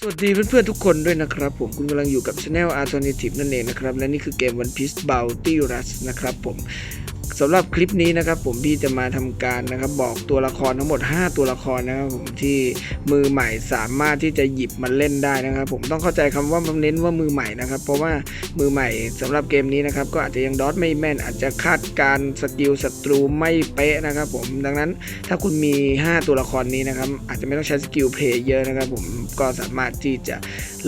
สวัสดีเพื่อนๆทุกคนด้วยนะครับ ผมคุณกำลังอยู่กับ Channel Alternative นั่นเองนะครับ และนี่คือเกม One Piece Bounty Rush นะครับผม สำหรับคลิปนี้นะครับผมพี่จะมาทำการนะครับบอกตัวละครทั้งหมด 5 ตัวละครนะครับผมที่มือใหม่สามารถที่จะหยิบมาเล่นได้นะครับ ผมต้องเข้าใจคำว่าเน้นว่ามือใหม่นะครับ เพราะว่ามือใหม่สำหรับเกมนี้นะครับก็อาจจะยังดอทไม่แม่น อาจจะคาดการสกิลศัตรูไม่เป๊ะนะครับ ผมดังนั้นถ้าคุณมี 5 ตัวละครนี้นะครับอาจจะไม่ต้องใช้สกิลเพลย์เยอะนะครับ ผมก็สามารถที่จะ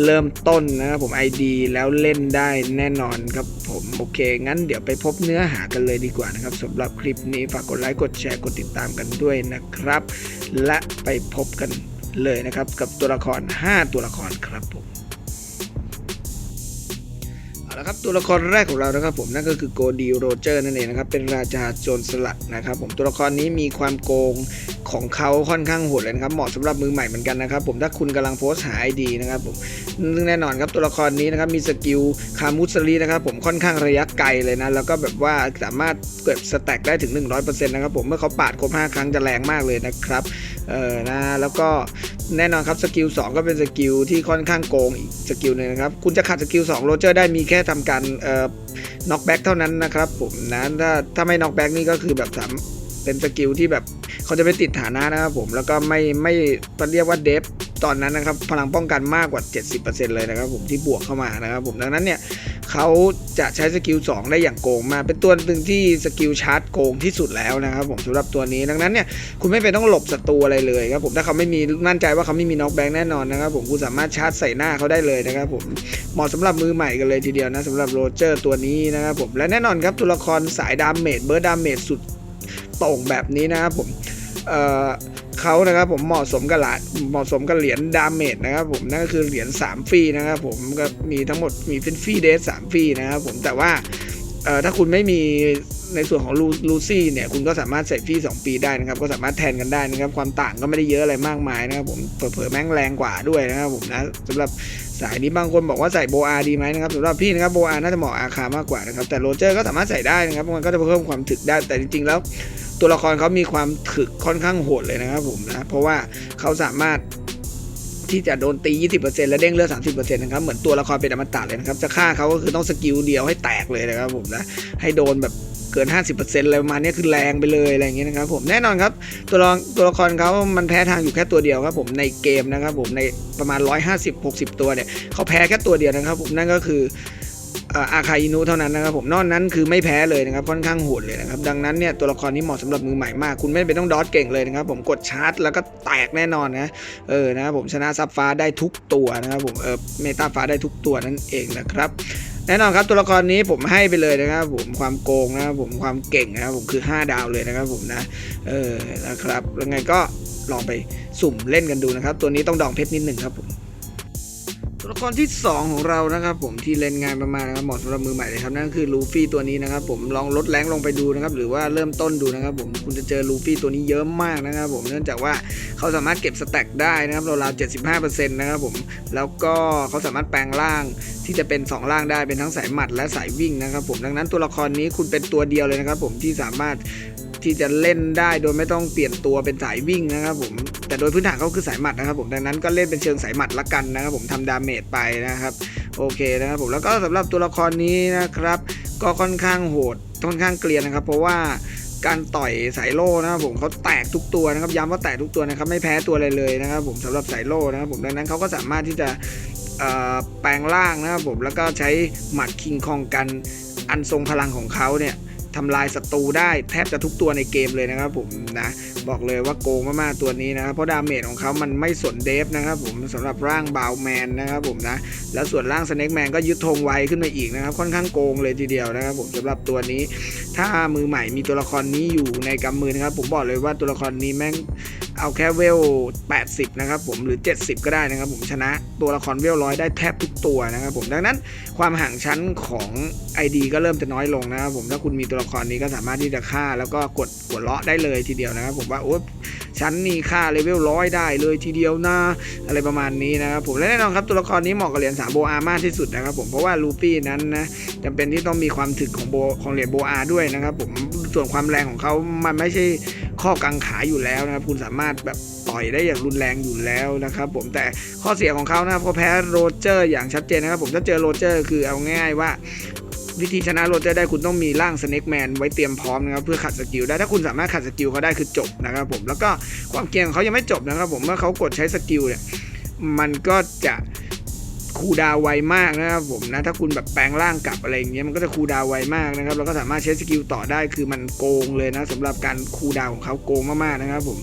เริ่มต้นนะครับผม ID แล้วเล่นได้แน่นอนครับผมโอเค งั้นเดี๋ยวไปพบเนื้อหากันเลยดีกว่านะครับสำหรับคลิปนี้ฝากกดไลค์กดแชร์กดติดตามกันด้วยนะครับ และไปพบกันเลยนะครับกับตัวละคร 5 ตัวละครครับผมเอาละครับตัวละครแรกของเรานะครับผมนั่นก็คือโกดีโรเจอร์นั่นเองนะครับเป็นราชาโจรสลัดนะครับผมตัวละครนี้มีความโกง ของเขาค่อนข้างโหดเลยนะครับ เหมาะสำหรับมือใหม่เหมือนกันนะครับผมถ้าคุณกำลังโพสต์หาไอดีนะครับผมซึ่งแน่นอนครับตัวละครนี้นะครับมีสกิลคามุสลีนะครับผมค่อนข้างระยะไกลเลยนะแล้วก็แบบว่าสามารถเก็บสแต็กได้ถึง 100%นะครับผมเมื่อเขาปาดครบ5 ครั้งจะแรงมากเลยนะครับเออนะแล้วก็แน่นอนครับสกิล2ก็เป็นสกิลที่ค่อนข้างโกงอีกสกิลหนึงนะครับคุณจะขัดสกิล2โรเจอร์ได้มีแค่ทำการเอ่อน็อกแบ็กเท่านั้นนะครับผมนะถ้าถ้าไม่น็อกแบ็กนี่ก็คือแบบสาม เป็นสกิลที่แบบเขาจะไปติดฐานะนะครับผมแล้วก็ไม่ไม่เรียกว่าเดฟตอนนั้นนะครับพลังป้องกันมากกว่า 70%เลยนะครับผมที่บวกเข้ามานะครับผมดังนั้นเนี่ยเขาจะใช้สกิล2ได้อย่างโกงมาเป็นตัวหนึ่งที่สกิลชาร์จโกงที่สุดแล้วนะครับผมสำหรับตัวนี้ดังนั้นเนี่ยคุณไม่เป็นต้องหลบศัตรูอะไรเลยครับผมถ้าเขาไม่มีมั่นใจว่าเขาไม่มีน็อกแบงแน่นอนนะครับผมคุณสามารถชาร์จใส่หน้าเขาได้เลยนะครับผมเหมาะสำหรับมือใหม่กันเลยทีเดียวนะสำหรับโรเจอร์ตัวนี้นะครับผมและแน่นอนครับตัวละครสายดาเมจเบิร์ดดาเมจสุด ต่งแบบนี้นะครับผมเอ่อเขานะครับผมเหมาะสมกับหลาเหมาะสมกับเหรียญดาเมจนะครับผมนั่นก็คือเหรียญ3ฟรีนะครับผมก็มีทั้งหมดมีเป็นฟรีเดสสามฟรีนะครับผมแต่ว่า ถ้าคุณไม่มีในส่วนของลูซี่เนี่ยคุณก็สามารถใส่ฟรี2ปีได้นะครับ ก็สามารถแทนกันได้นะครับ ความต่างก็ไม่ได้เยอะอะไรมากมายนะครับผมเผลอๆแม่งแรงกว่าด้วยนะครับผมนะสำหรับสายนี้บางคนบอกว่าใส่โบอาดีไหมนะครับสำหรับพี่นะครับโบอาน่าจะเหมาะอาคามากกว่านะครับแต่โรเจอร์ก็สามารถใส่ได้นะครับมันก็จะเพิ่มความถึกได้แต่จริงๆแล้ว ตัวละครเขามีความถึกค่อนข้างโหดเลยนะครับผมนะเพราะว่าเขาสามารถ ที่จะโดนตี 20%และเด้งเลือด 30%นะครับเหมือนตัวละครเป็นอมตะเลยนะครับจะฆ่าเขาก็คือต้องสกิลเดียวให้แตกเลยนะครับผมนะให้โดนแบบเกิน 50%อะไรประมาณนี้คือแรงไปเลยอะไรอย่างเงี้ยนะครับผมแน่นอนครับตัวละตัวละครเขามันแพ้ทางอยู่แค่ตัวเดียวครับผมในเกมนะครับผมในประมาณ 150-60 ตัวเนี่ยเขาแพ้แค่ตัวเดียวนะครับผมนั่นก็คือ อาคาอินุเท่านั้นนะครับผมนอกนั้นคือไม่แพ้เลยนะครับค่อนข้างโหดเลยนะครับดังนั้นเนี่ยตัวละครนี้เหมาะสำหรับมือใหม่มาก คุณไม่เป็นต้องดอทเก่งเลยนะครับผมกดชาร์จแล้วก็แตกแน่นอนนะเออนะครับผมชนะซับฟ้าได้ทุกตัวนะครับผมเออเมตาฟ้าได้ทุกตัวนั่นเองนะครับแน่นอนครับตัวละครนี้ผมให้ไปเลยนะครับผมความโกงนะครับผมความเก่งนะครับผมคือ 5 ดาวเลยนะครับผมนะเออนะครับยังไงก็ลองไปสุ่มเล่นกันดูนะครับ ตัวนี้ต้องดองเพชรนิดหนึ่งครับผม ตัวละครที่ 2 ของเรานะครับผมที่เล่นงานประมาณนะครับเหมาะสำหรับมือใหม่เลยครับนั่นคือลูฟี่ตัวนี้นะครับผมลองลดแรงลงไปดูนะครับหรือว่าเริ่มต้นดูนะครับผมคุณจะเจอลูฟี่ตัวนี้เยอะมากนะครับผมเนื่องจากว่าเขาสามารถเก็บสแต็กได้นะครับราวๆ75%นะครับผมแล้วก็เขาสามารถแปลงร่างที่จะเป็น 2 ร่างได้เป็นทั้งสายหมัดและสายวิ่งนะครับผมดังนั้นตัวละครนี้คุณเป็นตัวเดียวเลยนะครับผมที่สามารถที่จะเล่นได้โดยไม่ต้องเปลี่ยนตัวเป็นสายวิ่งนะครับผม แต่โดยพื้นฐานเขาคือสายหมัดนะครับผมดังนั้นก็เล่นเป็นเชิงสายหมัดละกันนะครับผมทำดาเมจไปนะครับโอเคนะครับผมแล้วก็สำหรับตัวละครนี้นะครับ ก็ค่อนข้างโหดค่อนข้างเกลียนนะครับ เพราะว่าการต่อยสายโล่นะครับผมเขาแตกทุกตัวนะครับย้ำว่าแตกทุกตัวนะครับ ไม่แพ้ตัวอะไรเลยนะครับผมสำหรับสายโล่นะครับผมดังนั้นเขาก็สามารถที่จะแปลงร่างนะครับผมแล้วก็ใช้หมัดคิงคองกันอันทรงพลังของเขาเนี่ย ทำลายศัตรูได้แทบจะทุกตัวในเกมเลยนะครับผมนะบอกเลยว่าโกงมากๆตัวนี้นะครับเพราะดาเมจของเขามันไม่สนเดฟนะครับผมสำหรับร่างบาวแมนนะครับผมนะแล้วส่วนร่างสเน็กแมนก็ยึดธงไวขึ้นมาอีกนะครับค่อนข้างโกงเลยทีเดียวนะครับผมสำหรับตัวนี้ ถ้ามือใหม่มีตัวละครนี้อยู่ในกำมือนะครับผมบอกเลยว่าตัวละครนี้แม่ง เอาแค่เวล 80 นะครับผมหรือ 70 ก็ได้นะครับผมชนะตัวละครเวลร้อยได้แทบทุกตัวนะครับผมดังนั้นความห่างชั้นของ ID ก็เริ่มจะน้อยลงนะครับผมถ้าคุณมีตัวละครนี้ก็สามารถที่จะฆ่า แล้วก็กดกดเลาะได้เลยทีเดียวนะครับผมว่าโอ้ ฉันนี่ค่าเลเวลร้อยได้เลยทีเดียวนะอะไรประมาณนี้นะครับผมและแน่นอนครับตัวละครนี้เหมาะกับเหรียญ3โบอา มากที่สุดนะครับผมเพราะว่าลูปี้นั้นนะจำเป็นที่ต้องมีความถึกของโบของเหรียญโบอาด้วยนะครับผมส่วนความแรงของเขามันไม่ใช่ข้อกังขาอยู่แล้วนะครับคุณสามารถแบบต่อยได้อย่างรุนแรงอยู่แล้วนะครับผมแต่ข้อเสียของเขานะครับเขาแพ้โรเจอร์อย่างชัดเจนนะครับผมถ้าเจอโรเจอร์คือเอาง่ายว่า วิธีชนะโรเจอร์ได้คุณต้องมีร่างสเน็กแมนไว้เตรียมพร้อมนะครับเพื่อขัดสกิลได้ถ้าคุณสามารถขัดสกิลเขาได้คือจบนะครับผมแล้วก็ความเก่งของเขายังไม่จบนะครับผมเมื่อเขากดใช้สกิลเนี่ยมันก็จะคูดาวไวมากนะครับผมนะถ้าคุณแบบแปลงร่างกลับอะไรอย่างเงี้ยมันก็จะคูดาวไวมากนะครับแล้วก็สามารถใช้สกิลต่อได้คือมันโกงเลยนะสำหรับการคูดาวของเขาโกงมากๆนะครับผม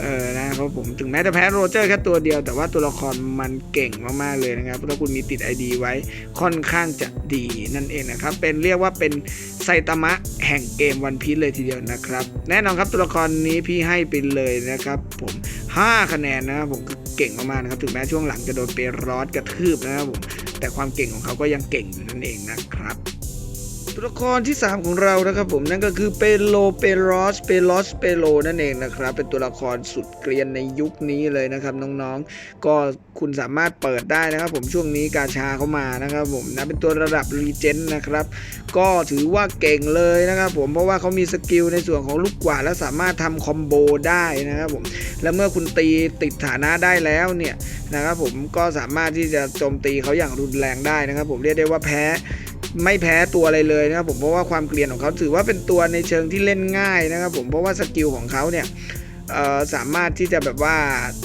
เออนะครับผมถึงแม้จะแพ้โรเจอร์แค่ตัวเดียว แต่ว่าตัวละครมันเก่งมากๆเลยนะครับถ้าคุณมีติด ID ไว้ค่อนข้างจะดีนั่นเองนะครับ เป็นเรียกว่าเป็นไซตามะแห่งเกมวันพีซเลยทีเดียวนะครับ แน่นอนครับตัวละครนี้พี่ให้ไปเลยนะครับ ผม 5 คะแนนนะครับผมเก่งมากๆนะครับ ถึงแม้ช่วงหลังจะโดนเปรอสกระทืบนะครับผมแต่ความเก่งของเขาก็ยังเก่งอยู่นั่นเองนะครับ ตัวละครที่ 3 ของเรานะครับผมนั่นก็คือเปโลเปโรสเปโลสเปโลนั่นเองนะครับเป็นตัวละครสุดเกรียนในยุคนี้เลยนะครับน้องๆ ก็คุณสามารถเปิดได้นะครับ ผมช่วงนี้กาชาเข้ามานะครับผมนะเป็นตัวระดับรีเจนนะครับก็ถือว่าเก่งเลยนะครับผมเพราะว่าเขามีสกิลในส่วนของลูกกวาดและสามารถทำคอมโบได้นะครับผมและเมื่อคุณตีติดฐานะได้แล้วเนี่ยนะครับผมก็สามารถที่จะโจมตีเขาอย่างรุนแรงได้นะครับ ผมเรียกได้ว่าแพ้ ไม่แพ้ตัวอะไรเลยนะครับผมเพราะว่าความเกลียนของเขาถือว่าเป็นตัวในเชิงที่เล่นง่ายนะครับผมเพราะว่าสกิลของเขาเนี่ยสามารถที่จะแบบว่า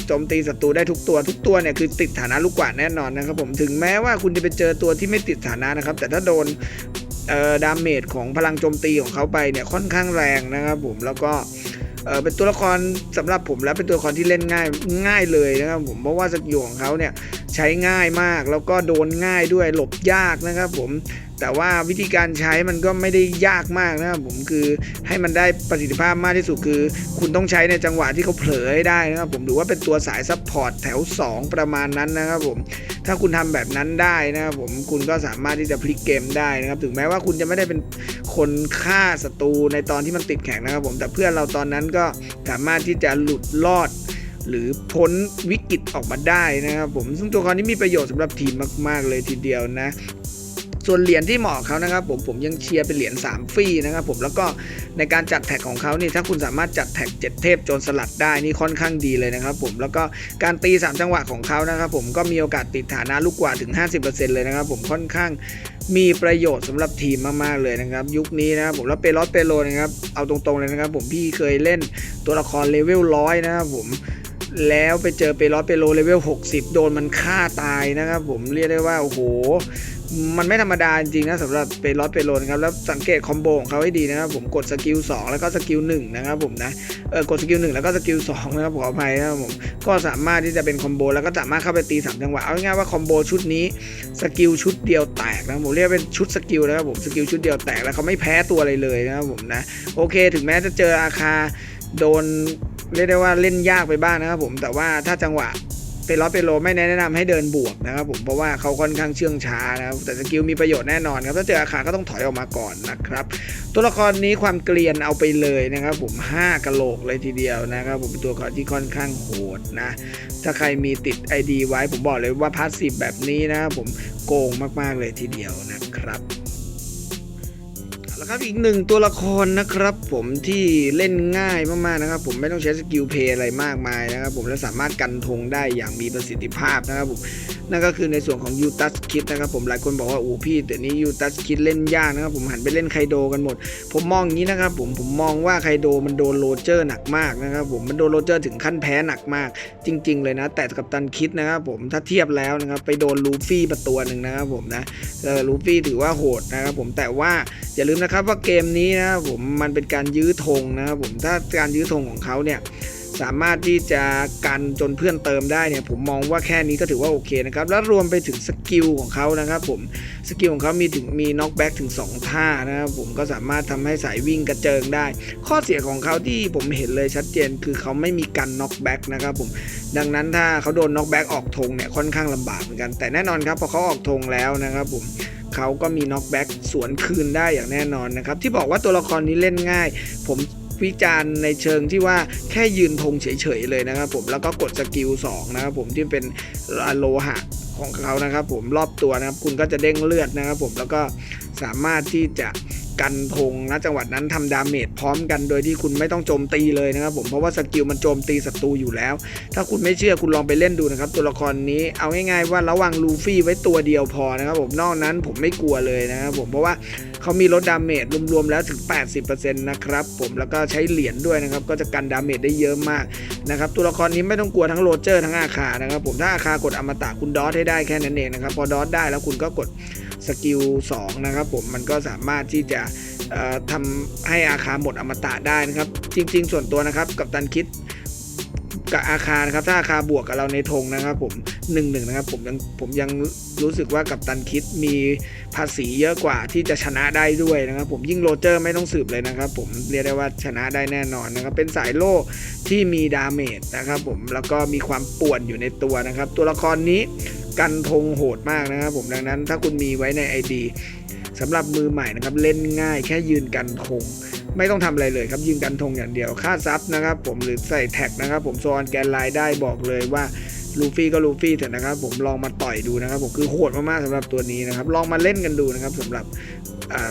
โจมตีศัตรูได้ทุกตัวทุกตัวเนี่ยคือติดฐานะลูกกวาดแน่นอนนะครับผมถึงแม้ว่าคุณจะไปเจอตัวที่ไม่ติดฐานะนะครับ แต่ถ้าโดนดาเมจของพลังโจมตีของเขาไปเนี่ยค่อนข้างแรงนะครับผมแล้วก็เออเป็นตัวละครสำหรับผมแล้วเป็นตัวละครที่เล่นง่ายง่ายเลยนะครับผมเพราะว่าสกิลของเขาเนี่ยใช้ง่ายมากแล้วก็โดนง่ายด้วยหลบยากนะครับผม แต่ว่าวิธีการใช้มันก็ไม่ได้ยากมากนะครับผมคือให้มันได้ประสิทธิภาพมากที่สุดคือ คุณต้องใช้ในจังหวะที่เขาเผลอให้ได้นะครับผมหรือว่าเป็นตัวสายซัพพอร์ตแถว 2 ประมาณนั้นนะครับผมถ้าคุณทำแบบนั้นได้นะครับผมคุณก็สามารถที่จะพลิกเกมได้นะครับถึงแม้ว่าคุณจะไม่ได้เป็นคนฆ่าศัตรูในตอนที่มันติดแข็งนะครับผมแต่เพื่อนเราตอนนั้นก็สามารถที่จะหลุดรอดหรือพ้นวิกฤตออกมาได้นะครับผมซึ่งตัวละครนี้มีประโยชน์สำหรับทีมมาก ๆ เลยทีเดียวนะ ส่วนเหรียญที่เหมาะเขานะครับผมผมยังเชียร์เป็นเหรียญ3ฟรีนะครับผมแล้วก็ในการจัดแท็กของเขานี่ถ้าคุณสามารถจัดแท็ก7เทพโจรสลัดได้นี่ค่อนข้างดีเลยนะครับผมแล้วก็การตี 3 จังหวะของเขานะครับผมก็มีโอกาสติดฐานะลูกกว่าถึง 50%เลยนะครับผมค่อนข้างมีประโยชน์สำหรับทีมมากๆเลยนะครับ ยุคนี้นะครับผมแล้วเปโลสเปโลนะครับเอาตรงๆเลยนะครับ ผมพี่เคยเล่นตัวละครเลเวลร้อยนะครับผมแล้วไปเจอเปโลสเปโลเลเวล60 โดนมันฆ่าตายนะครับผมเรียกได้ว่าโอ้โห มันไม่ธรรมดาจริงๆนะสำหรับเปโลสเปโลนะครับแล้วสังเกตคอมโบของเขาให้ดีนะครับผมกดสกิล2แล้วก็สกิล1นะครับผมนะเออกดสกิล1แล้วก็สกิล2นะครับขออภัยนะครับผมก็สามารถที่จะเป็นคอมโบแล้วก็สามารถเข้าไปตี3จังหวะเอาง่ายๆว่าคอมโบชุดนี้สกิลชุดเดียวแตกนะผมเรียกเป็นชุดสกิลนะครับผมสกิลชุดเดียวแตกแล้วเขาไม่แพ้ตัวอะไรเลยนะครับผมนะโอเค ถึงแม้จะเจออาคาโดนเรียกได้ว่าเล่นยากไปบ้างนะครับผมแต่ว่าถ้าจังหวะ เปโลเปโลไม่แนะนำให้เดินบวกนะครับผมเพราะว่าเขาค่อนข้างเชื่องช้านะครับแต่สกิลมีประโยชน์แน่นอนครับถ้าเจออาคาก็ต้องถอยออกมาก่อนนะครับ ตัวละครนี้ความเกลียนเอาไปเลยนะครับ ผม5กะโหลกเลยทีเดียวนะครับผมเป็นตัวละครที่ค่อนข้างโหดนะถ้าใครมีติด ID ไว้ผมบอกเลยว่าพาสซีฟแบบนี้นะครับผมโกงมากๆเลยทีเดียวนะครับ ครับอีกหนึ่งตัวละครนะครับ ผมที่เล่นง่ายมากๆนะครับ ผมไม่ต้องใช้สกิลเพย์อะไรมากมายนะครับ ผมและสามารถกันธงได้อย่างมีประสิทธิภาพนะครับผมนั่นก็คือในส่วนของยูตัสคิดนะครับผมหลายคนบอกว่าโอ้พี่เดี๋ยวนี้ยูตัสคิดเล่นยากนะครับผมหันไปเล่นไคโดกันหมด ผมมองอย่างนี้นะครับผมผมมองว่าไคโดมันโดนโรเจอร์หนักมากนะครับผมมันโดนโรเจอร์ถึงขั้นแพ้หนักมาก จริง ๆ เลยนะ แต่กับตันคิดนะครับผมถ้าเทียบแล้วนะครับไปโดนลูฟี่ประตัวหนึ่งนะครับผมนะลูฟี่ถือว่าโหดนะครับผมแต่ว่าอย่าลืมนะครับว่าเกมนี้นะครับผมมันเป็นการยื้อธงนะครับผมถ้าการยื้อธงของเขาเนี่ยสามารถที่จะกันจนเพื่อนเติมได้เนี่ยผมมองว่าแค่นี้ก็ถือว่าโอเคนะครับแล้วรวมไปถึงสกิลของเขานะครับผมสกิลของเขามีถึงมีน็อกแบ็กถึง 2 ท่านะครับผมก็สามารถทำให้สายวิ่งกระเจิงได้ ข้อเสียของเขาที่ผมเห็นเลยชัดเจนคือเขาไม่มีกันน็อกแบ็กนะครับผมดังนั้นถ้าเขาโดนน็อกแบ็กออกธงเนี่ยค่อนข้างลำบากเหมือนกันแต่แน่นอนครับพอเขาออกธงแล้วนะครับผม เขาก็มีน็อกแบ็กสวนคืนได้อย่างแน่นอนนะครับ ที่บอกว่าตัวละครนี้เล่นง่าย ผมวิจารณ์ในเชิงที่ว่าแค่ยืนธงเฉยๆเลยนะครับผมแล้วก็กดสกิล2นะครับผมที่เป็นโลหะของเขานะครับผมรอบตัวนะครับคุณก็จะเด้งเลือดนะครับผมแล้วก็สามารถที่จะ กันธงณจังหวัดนั้นทำดาเมจพร้อมกันโดยที่คุณไม่ต้องโจมตีเลยนะครับผมเพราะว่าสกิลมันโจมตีศัตรูอยู่แล้ว ถ้าคุณไม่เชื่อคุณลองไปเล่นดูนะครับ ตัวละครนี้เอาง่ายๆว่าระวังลูฟี่ไว้ตัวเดียวพอนะครับผมนอกนั้นผมไม่กลัวเลยนะครับผมเพราะว่าเขามีลดดาเมจรวมๆแล้วถึง 80%นะครับผมแล้วก็ใช้เหรียญด้วยนะครับก็จะกันดาเมจได้เยอะมากนะครับตัวละครนี้ไม่ต้องกลัวทั้งโรเจอร์ทั้งอาคานะครับผมถ้าอาคากดอมตะคุณดอทให้ได้แค่นั้นเองนะครับพอดอทได้แล้วคุณก็กด สกิล2นะครับผมมันก็สามารถที่จะเอ่อทำให้อาคาหมดอมตะได้นะครับ จริง ๆ ส่วนตัวนะครับกับตันคิดกับอาคารนะครับถ้าอาคาบวกกับเราในธงนะครับผมหนึ่งหนึ่งนะครับผมยังผมยังรู้สึกว่ากับตันคิดมีภาษีเยอะกว่าที่จะชนะได้ด้วยนะครับผมยิ่งโรเจอร์ไม่ต้องสืบเลยนะครับ ผมเรียกได้ว่าชนะได้แน่นอนนะครับเป็นสายโล่ที่มีดาเมจนะครับผมแล้วก็มีความป่วนอยู่ในตัวนะครับ ตัวละครนี้ กันธงโหดมากนะครับผมดังนั้นถ้าคุณมีไว้ใน ID สำหรับมือใหม่นะครับเล่นง่ายแค่ยืนกันธงไม่ต้องทำอะไรเลยครับยิงกันธงอย่างเดียว ค่าซับนะครับผมหรือใส่แท็กนะครับผมโซนแกนไลน์ได้บอกเลยว่าลูฟี่ก็ลูฟี่เถอะนะครับผมลองมาต่อยดูนะครับผมคือโหดมากๆสำหรับตัวนี้นะครับลองมาเล่นกันดูนะครับสำหรับ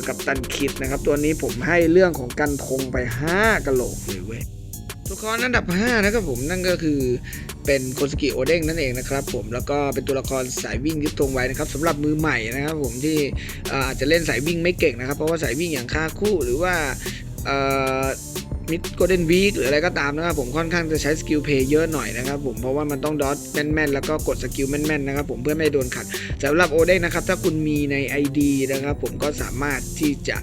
กับตันคิดนะครับตัวนี้ผมให้เรื่องของกันธงไป 5กะโหลกเลยเว้ย ตัวละครอันดับ 5 นะครับผมนั่นก็คือเป็นโคสกิโอเด้งนั่นเองนะครับผมแล้วก็เป็นตัวละครสายวิ่งยึดธงไว้นะครับสำหรับมือใหม่นะครับผมที่อาจจะเล่นสายวิ่งไม่เก่งนะครับ เพราะว่าสายวิ่งอย่างค่าคู่หรือว่า มิดโกลเด้นวีคหรืออะไรก็ตามนะครับผมค่อนข้างจะใช้สกิลเพย์เยอะหน่อยนะครับผมเพราะว่ามันต้องดอทแม่นๆแล้วก็กดสกิลแม่นๆนะครับผมเพื่อไม่ให้โดนขัดสำหรับโอเด้งนะครับถ้าคุณมีใน ID นะครับผมก็สามารถที่จะ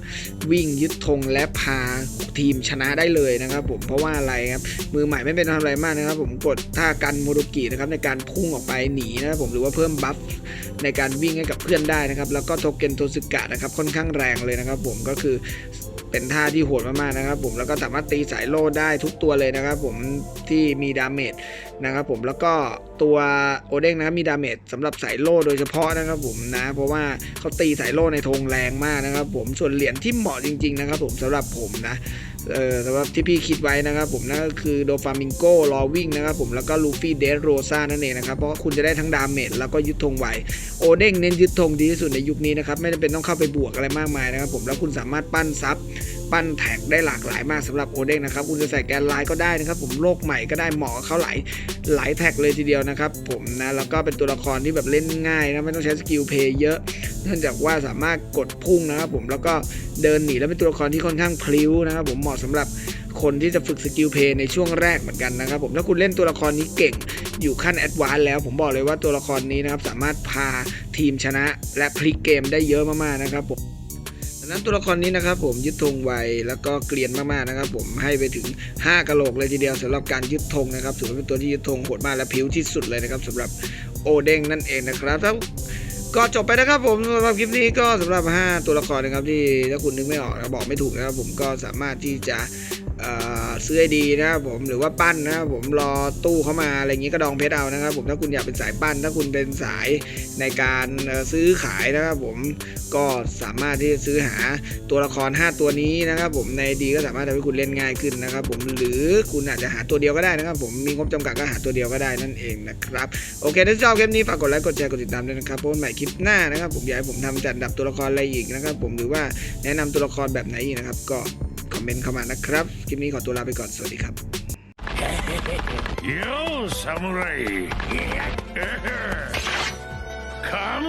วิ่งยึดธงและพาทีมชนะได้เลยนะครับผมเพราะว่าอะไรครับมือใหม่ไม่เป็นทำอะไรมากนะครับผมกดท่ากันโมโดกินะครับในการพุ่งออกไปหนีนะครับผมหรือว่าเพิ่มบัฟในการวิ่งให้กับเพื่อนได้นะครับแล้วก็โทเกนโทสึกะนะครับค่อนข้างแรงเลยนะครับผมก็คือ เป็นท่าที่โหดมากๆนะครับผมแล้วก็สามารถตีสายโล่ได้ทุกตัวเลยนะครับผมที่มีดาเมจนะครับผมแล้วก็ตัวโอเด้งนะครับมีดาเมจสำหรับสายโล่โดยเฉพาะนะครับผมนะเพราะว่าเขาตีสายโล่ในธงแรงมากนะครับผมส่วนเหรียญที่เหมาะจริง ๆ นะครับ ผมสำหรับผมนะเออสำหรับที่พี่คิดไว้นะครับผมนั่นก็คือโดฟามิงโกรอวิ่งนะครับผมแล้วก็ลูฟี่เดสโรซานั่นเองนะครับเพราะคุณจะได้ทั้งดาเมจแล้วก็ยึดธงไวโอเด้งเน้นยึดธงดีที่สุดในยุคนี้นะครับไม่จำเป็นต้องเข้าไปบวกอะไรมากมายนะครับผมแล้วคุณสามารถปั้นซับ ปั้นแท็กได้หลากหลายมากสำหรับโอเด้งนะครับคุณจะใส่แกนไลน์ก็ได้นะครับ ผมโลกใหม่ก็ได้เหมาะเขาหลายหลายแท็กเลยทีเดียวนะครับ ผมนะแล้วก็เป็นตัวละครที่แบบเล่นง่ายนะไม่ต้องใช้สกิลเพย์เยอะเนื่องจากว่าสามารถกดพุ่งนะครับ ผมแล้วก็เดินหนีแล้วเป็นตัวละครที่ค่อนข้างพลิ้วนะครับผมเหมาะสำหรับคนที่จะฝึกสกิลเพย์ในช่วงแรกเหมือนกันนะครับผมถ้าคุณเล่นตัวละครนี้เก่งอยู่ขั้นแอดวานแล้ว ผมบอกเลยว่าตัวละครนี้นะครับสามารถพาทีมชนะและพลิกเกมได้เยอะมากๆนะครับผม ดังนั้นตัวละครนี้นะครับผมยึดธงไวแล้วก็เกลียนมากๆนะครับ ผมให้ไปถึง 5กะโหลกเลยทีเดียวสำหรับการยึดธงนะครับถือว่าเป็นตัวที่ยึดธงโหดมากและผิวที่สุดเลยนะครับสำหรับโอเด้งนั่นเองนะครับถ้าก็จบไปนะครับผมสำหรับคลิปนี้ก็สำหรับ 5 ตัวละครนะครับที่ถ้าคุณนึกไม่ออกนะบอกไม่ถูกนะครับผมก็สามารถที่จะ ซื้อไอดีนะครับผมหรือว่าปั้นนะครับผมรอตู้เข้ามาอะไรอย่างนี้ก็ดองเพชรเอานะครับ ผมถ้าคุณอยากเป็นสายปั้น ถ้าคุณเป็นสายในการซื้อขายนะครับ ผมก็สามารถที่จะซื้อหาตัวละคร 5 ตัวนี้นะครับ ผมในดีก็สามารถทำให้คุณเล่นง่ายขึ้นนะครับ ผมหรือคุณอาจจะหาตัวเดียวก็ได้นะครับ ผมมีงบจำกัดก็หาตัวเดียวก็ได้นั่นเองนะครับโอเคถ้าชอบคลิปนี้ฝากกดไลค์กดแชร์กดติดตามด้วยนะครับเพราะว่ใหม่คลิปหน้านะครับ ผมอยากให้ผมทำจัดดับตัวละครอะไรอีกนะครับ ผมหรือว่าแนะนำตัวละครแบบไหนอีกนะครับก็ คอมเมนต์เข้ามานะครับ คลิปนี้ขอตัวลาไปก่อน สวัสดีครับ You samurai Come